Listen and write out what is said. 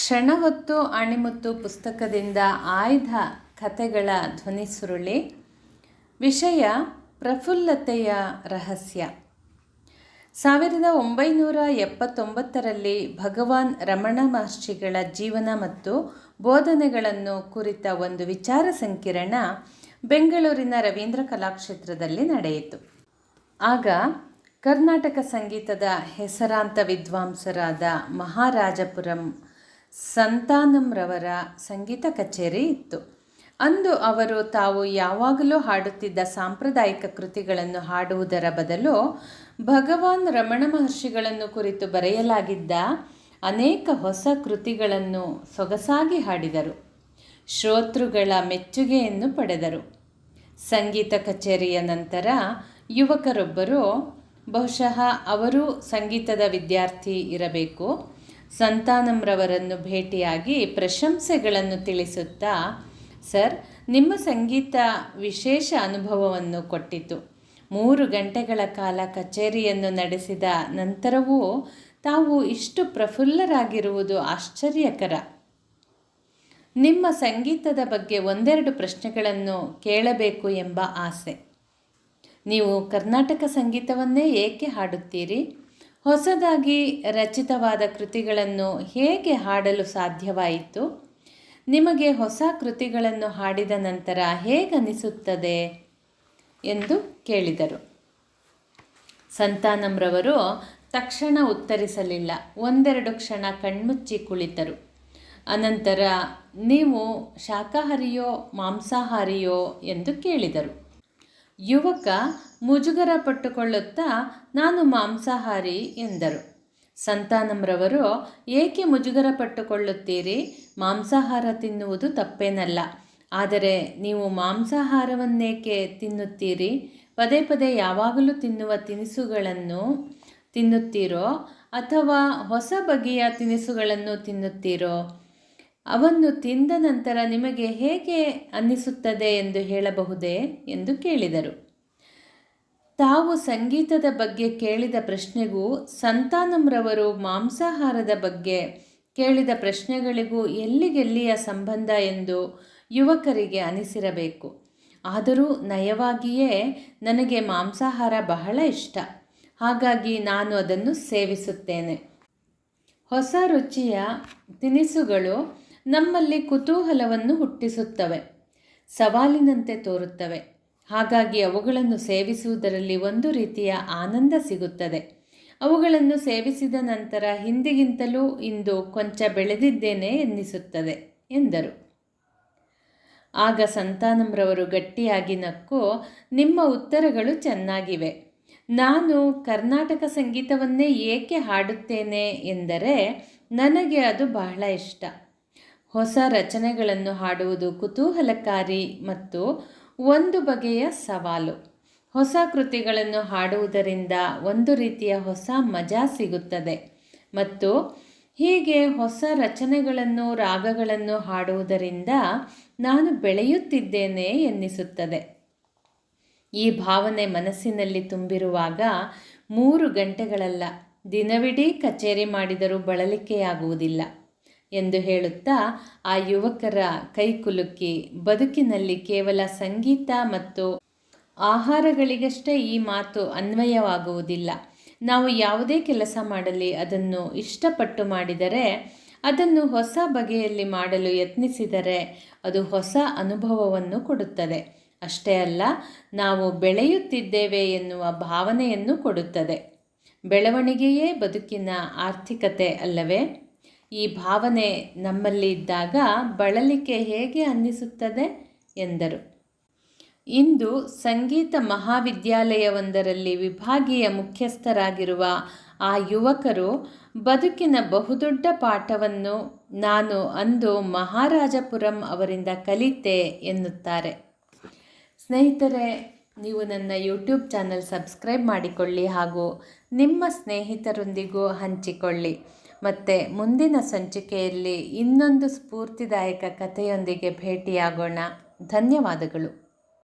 ಕ್ಷಣ ಹೊತ್ತು ಅಣಿಮುತ್ತು ಪುಸ್ತಕದಿಂದ ಆಯ್ದ ಕಥೆಗಳ ಧ್ವನಿ ಸುರುಳಿ, ವಿಷಯ ಪ್ರಫುಲ್ಲತೆಯ ರಹಸ್ಯ. ಸಾವಿರದ ಒಂಬೈನೂರ ಎಪ್ಪತ್ತೊಂಬತ್ತರಲ್ಲಿ ಭಗವಾನ್ ರಮಣ ಮಹರ್ಷಿಗಳ ಜೀವನ ಮತ್ತು ಬೋಧನೆಗಳನ್ನು ಕುರಿತ ಒಂದು ವಿಚಾರ ಸಂಕಿರಣ ಬೆಂಗಳೂರಿನ ರವೀಂದ್ರ ಕಲಾಕ್ಷೇತ್ರದಲ್ಲಿ ನಡೆಯಿತು. ಆಗ ಕರ್ನಾಟಕ ಸಂಗೀತದ ಹೆಸರಾಂತ ವಿದ್ವಾಂಸರಾದ ಮಹಾರಾಜಪುರಂ ಸಂತಾನಂರವರ ಸಂಗೀತ ಕಚೇರಿ ಇತ್ತು. ಅಂದು ಅವರು ತಾವು ಯಾವಾಗಲೂ ಹಾಡುತ್ತಿದ್ದ ಸಾಂಪ್ರದಾಯಿಕ ಕೃತಿಗಳನ್ನು ಹಾಡುವುದರ ಬದಲು ಭಗವಾನ್ ರಮಣ ಮಹರ್ಷಿಗಳನ್ನು ಕುರಿತು ಬರೆಯಲಾಗಿದ್ದ ಅನೇಕ ಹೊಸ ಕೃತಿಗಳನ್ನು ಸೊಗಸಾಗಿ ಹಾಡಿದರು. ಶ್ರೋತೃಗಳ ಮೆಚ್ಚುಗೆಯನ್ನು ಪಡೆದರು. ಸಂಗೀತ ಕಚೇರಿಯ ನಂತರ ಯುವಕರೊಬ್ಬರು ಬಹುಶಃ ಅವರು ಸಂಗೀತದ ವಿದ್ಯಾರ್ಥಿ ಇರಬೇಕು ಸಂತಾನಂರವರನ್ನು ಭೇಟಿಯಾಗಿ ಪ್ರಶಂಸೆಗಳನ್ನು ತಿಳಿಸುತ್ತಾ, ಸರ್, ನಿಮ್ಮ ಸಂಗೀತ ವಿಶೇಷ ಅನುಭವವನ್ನು ಕೊಟ್ಟಿತು. ಮೂರು ಗಂಟೆಗಳ ಕಾಲ ಕಚೇರಿಯನ್ನು ನಡೆಸಿದ ನಂತರವೂ ತಾವು ಇಷ್ಟು ಪ್ರಫುಲ್ಲರಾಗಿರುವುದು ಆಶ್ಚರ್ಯಕರ. ನಿಮ್ಮ ಸಂಗೀತದ ಬಗ್ಗೆ ಒಂದೆರಡು ಪ್ರಶ್ನೆಗಳನ್ನು ಕೇಳಬೇಕು ಎಂಬ ಆಸೆ. ನೀವು ಕರ್ನಾಟಕ ಸಂಗೀತವನ್ನೇ ಏಕೆ ಹಾಡುತ್ತೀರಿ? ಹೊಸದಾಗಿ ರಚಿತವಾದ ಕೃತಿಗಳನ್ನು ಹೇಗೆ ಹಾಡಲು ಸಾಧ್ಯವಾಯಿತು? ನಿಮಗೆ ಹೊಸ ಕೃತಿಗಳನ್ನು ಹಾಡಿದ ನಂತರ ಹೇಗನಿಸುತ್ತದೆ? ಎಂದು ಕೇಳಿದರು. ಸಂತಾನಂರವರು ತಕ್ಷಣ ಉತ್ತರಿಸಲಿಲ್ಲ. ಒಂದೆರಡು ಕ್ಷಣ ಕಣ್ಮುಚ್ಚಿ ಕುಳಿತರು. ಅನಂತರ, ನೀವು ಶಾಖಾಹಾರಿಯೋ ಮಾಂಸಾಹಾರಿಯೋ? ಎಂದು ಕೇಳಿದರು. ಯುವಕ ಮುಜುಗರ ಪಟ್ಟುಕೊಳ್ಳುತ್ತಾ, ನಾನು ಮಾಂಸಾಹಾರಿ ಎಂದರು. ಸಂತಾನಂರವರು, ಏಕೆ ಮುಜುಗರ ಪಟ್ಟುಕೊಳ್ಳುತ್ತೀರಿ? ಮಾಂಸಾಹಾರ ತಿನ್ನುವುದು ತಪ್ಪೇನಲ್ಲ. ಆದರೆ ನೀವು ಮಾಂಸಾಹಾರವನ್ನೇಕೆ ತಿನ್ನುತ್ತೀರಿ? ಪದೇ ಪದೇ ಯಾವಾಗಲೂ ತಿನ್ನುವ ತಿನಿಸುಗಳನ್ನು ತಿನ್ನುತ್ತೀರೋ ಅಥವಾ ಹೊಸ ಬಗೆಯ ತಿನಿಸುಗಳನ್ನು ತಿನ್ನುತ್ತೀರೋ? ಅವನ್ನು ತಿಂದ ನಂತರ ನಿಮಗೆ ಹೇಗೆ ಅನ್ನಿಸುತ್ತದೆ ಎಂದು ಹೇಳಬಹುದೇ ಎಂದು ಕೇಳಿದರು. ತಾವು ಸಂಗೀತದ ಬಗ್ಗೆ ಕೇಳಿದ ಪ್ರಶ್ನೆಗೂ ಸಂತಾನಂರವರು ಮಾಂಸಾಹಾರದ ಬಗ್ಗೆ ಕೇಳಿದ ಪ್ರಶ್ನೆಗಳಿಗೂ ಎಲ್ಲಿಗೆಲ್ಲಿಯ ಸಂಬಂಧ ಎಂದು ಯುವಕರಿಗೆ ಅನಿಸಿರಬೇಕು. ಆದರೂ ನಯವಾಗಿಯೇ ನನಗೆ ಮಾಂಸಾಹಾರ ಬಹಳ ಇಷ್ಟ. ಹಾಗಾಗಿ ನಾನು ಅದನ್ನು ಸೇವಿಸುತ್ತೇನೆ. ಹೊಸ ರುಚಿಯ ತಿನಿಸುಗಳು ನಮ್ಮಲ್ಲಿ ಕುತೂಹಲವನ್ನು ಹುಟ್ಟಿಸುತ್ತವೆ, ಸವಾಲಿನಂತೆ ತೋರುತ್ತವೆ. ಹಾಗಾಗಿ ಅವುಗಳನ್ನು ಸೇವಿಸುವುದರಲ್ಲಿ ಒಂದು ರೀತಿಯ ಆನಂದ ಸಿಗುತ್ತದೆ. ಅವುಗಳನ್ನು ಸೇವಿಸಿದ ನಂತರ ಹಿಂದಿಗಿಂತಲೂ ಇಂದು ಕೊಂಚ ಬೆಳೆದಿದ್ದೇನೆ ಎನ್ನಿಸುತ್ತದೆ, ಎಂದರು. ಆಗ ಸಂತಾನಂರವರು ಗಟ್ಟಿಯಾಗಿ ನಕ್ಕು, ನಿಮ್ಮ ಉತ್ತರಗಳು ಚೆನ್ನಾಗಿವೆ. ನಾನು ಕರ್ನಾಟಕ ಸಂಗೀತವನ್ನೇ ಏಕೆ ಹಾಡುತ್ತೇನೆ ಎಂದರೆ ನನಗೆ ಅದು ಬಹಳ ಇಷ್ಟ. ಹೊಸ ರಚನೆಗಳನ್ನು ಹಾಡುವುದು ಕುತೂಹಲಕಾರಿ ಮತ್ತು ಒಂದು ಬಗೆಯ ಸವಾಲು. ಹೊಸ ಕೃತಿಗಳನ್ನು ಹಾಡುವುದರಿಂದ ಒಂದು ರೀತಿಯ ಹೊಸ ಮಜಾ ಸಿಗುತ್ತದೆ ಮತ್ತು ಹೀಗೆ ಹೊಸ ರಚನೆಗಳನ್ನು, ರಾಗಗಳನ್ನು ಹಾಡುವುದರಿಂದ ನಾನು ಬೆಳೆಯುತ್ತಿದ್ದೇನೆ ಎನ್ನಿಸುತ್ತದೆ. ಈ ಭಾವನೆ ಮನಸ್ಸಿನಲ್ಲಿ ತುಂಬಿರುವಾಗ ಮೂರು ಗಂಟೆಗಳಲ್ಲ, ದಿನವಿಡೀ ಕಚೇರಿ ಮಾಡಿದರೂ ಬಳಲಿಕೆಯಾಗುವುದಿಲ್ಲ. ಎಂದು ಹೇಳುತ್ತಾ ಆ ಯುವಕರ ಕೈಕುಲುಕಿ ಬದುಕಿನಲ್ಲಿ ಕೇವಲ ಸಂಗೀತ ಮತ್ತು ಆಹಾರಗಳಿಗಷ್ಟೇ ಈ ಮಾತು ಅನ್ವಯವಾಗುವುದಿಲ್ಲ. ನಾವು ಯಾವುದೇ ಕೆಲಸ ಮಾಡಲಿ ಅದನ್ನು ಇಷ್ಟಪಟ್ಟು ಮಾಡಿದರೆ, ಅದನ್ನು ಹೊಸ ಬಗೆಯಲ್ಲಿ ಮಾಡಲು ಯತ್ನಿಸಿದರೆ ಅದು ಹೊಸ ಅನುಭವವನ್ನು ಕೊಡುತ್ತದೆ. ಅಷ್ಟೇ ಅಲ್ಲ, ನಾವು ಬೆಳೆಯುತ್ತಿದ್ದೇವೆ ಎನ್ನುವ ಭಾವನೆಯನ್ನು ಕೊಡುತ್ತದೆ. ಬೆಳವಣಿಗೆಯೇ ಬದುಕಿನ ಆರ್ಥಿಕತೆ ಅಲ್ಲವೇ? ಈ ಭಾವನೆ ನಮ್ಮಲ್ಲಿ ಇದ್ದಾಗ ಬಳಲಿಕೆ ಹೇಗೆ ಅನ್ನಿಸುತ್ತದೆ ಎಂದರು. ಇಂದು ಸಂಗೀತ ಮಹಾವಿದ್ಯಾಲಯವೊಂದರಲ್ಲಿ ವಿಭಾಗೀಯ ಮುಖ್ಯಸ್ಥರಾಗಿರುವ ಆ ಯುವಕರು ಬದುಕಿನ ಬಹುದೊಡ್ಡ ಪಾಠವನ್ನು ನಾನು ಅಂದು ಮಹಾರಾಜಪುರಂ ಅವರಿಂದ ಕಲಿತೆ ಎನ್ನುತ್ತಾರೆ. ಸ್ನೇಹಿತರೆ, ನೀವು ನನ್ನ ಯೂಟ್ಯೂಬ್ ಚಾನಲ್ ಸಬ್ಸ್ಕ್ರೈಬ್ ಮಾಡಿಕೊಳ್ಳಿ ಹಾಗೂ ನಿಮ್ಮ ಸ್ನೇಹಿತರೊಂದಿಗೂ ಹಂಚಿಕೊಳ್ಳಿ. ಮತ್ತು ಮುಂದಿನ ಸಂಚಿಕೆಯಲ್ಲಿ ಇನ್ನೊಂದು ಸ್ಫೂರ್ತಿದಾಯಕ ಕಥೆಯೊಂದಿಗೆ ಭೇಟಿಯಾಗೋಣ. ಧನ್ಯವಾದಗಳು.